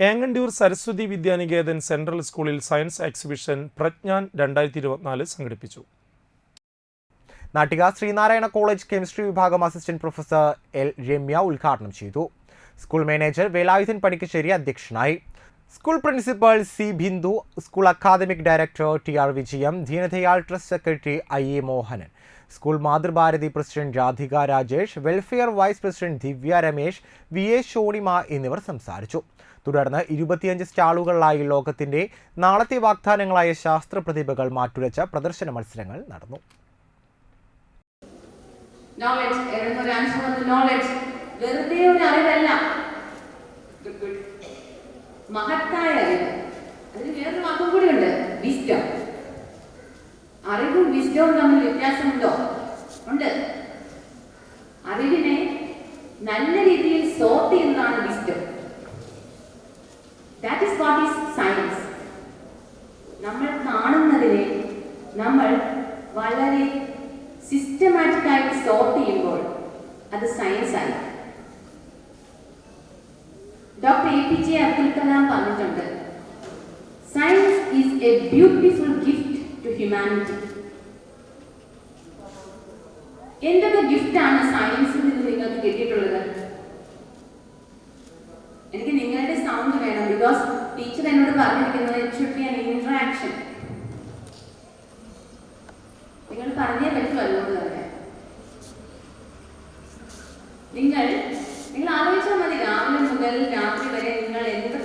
Engandiyur Saraswathi Vidyaniketan central സ്കൂളിൽ science exhibition പ്രജ്ഞാൻ രണ്ടായിരത്തി ഇരുപത്തിനാല് സംഘടിപ്പിച്ചു. നാട്ടിക ശ്രീനാരായണ കോളേജ് കെമിസ്ട്രി വിഭാഗം അസിസ്റ്റന്റ് പ്രൊഫസർ എൽ രമ്യ ഉദ്ഘാടനം ചെയ്തു. സ്കൂൾ മാനേജർ വേലായുധൻ പണിക്കശ്ശേരി അധ്യക്ഷനായി. School principal C Bindu school academic director T R Vijayam Deendayal trust secretary I A Mohanan school Mathrubharathi president Radhika Rajesh welfare vice president Divya Ramesh V A Shonima എന്നിവർ സംസാരിച്ചു. തുടർന്ന് ഇരുപത്തിയഞ്ച് സ്റ്റാളുകളിലായി ലോകത്തിന്റെ നാളത്തെ വാഗ്ദാനങ്ങളായ ശാസ്ത്ര പ്രതിഭകൾ മാറ്റുരച്ച പ്രദർശന മത്സരങ്ങൾ നടന്നു. വെറുതെ മഹത്തായ അറിവ്. അതിന് വേറൊരു വാക്കും കൂടി ഉണ്ട് വിസ്റ്റം അറിവും വിസ്റ്റവും തമ്മിൽ വ്യത്യാസമുണ്ടോ? ഉണ്ട്. അറിവിനെ നല്ല രീതിയിൽ സോർട്ട് ചെയ്യുന്നതാണ് wisdom that is what is science നമ്മൾ കാണുന്നതിനെ നമ്മൾ വളരെ സിസ്റ്റമാറ്റിക് ആയിട്ട് സോർട്ട് ചെയ്യുമ്പോൾ അത് സയൻസ് ആയി doctor A P J Abdul Kalam പറഞ്ഞിട്ടുണ്ട്. Science is a beautiful gift to humanity എന്തൊക്കെ ഗിഫ്റ്റ് സയൻസിൽ നിന്ന് നിങ്ങൾക്ക് കിട്ടിയിട്ടുള്ളത്? എനിക്ക് നിങ്ങളുടെ സൗണ്ട് വേണം ബിക്കോസ് ടീച്ചർ എന്നോട് പറഞ്ഞിരിക്കുന്നത് it should be an interaction നിങ്ങൾ പറഞ്ഞേ പറ്റുമല്ലോ നിങ്ങൾ നിങ്ങൾ ആലോചിച്ചാൽ മതി രാവിലെ മുതൽ രാത്രി വരെ നിങ്ങൾ എന്ത്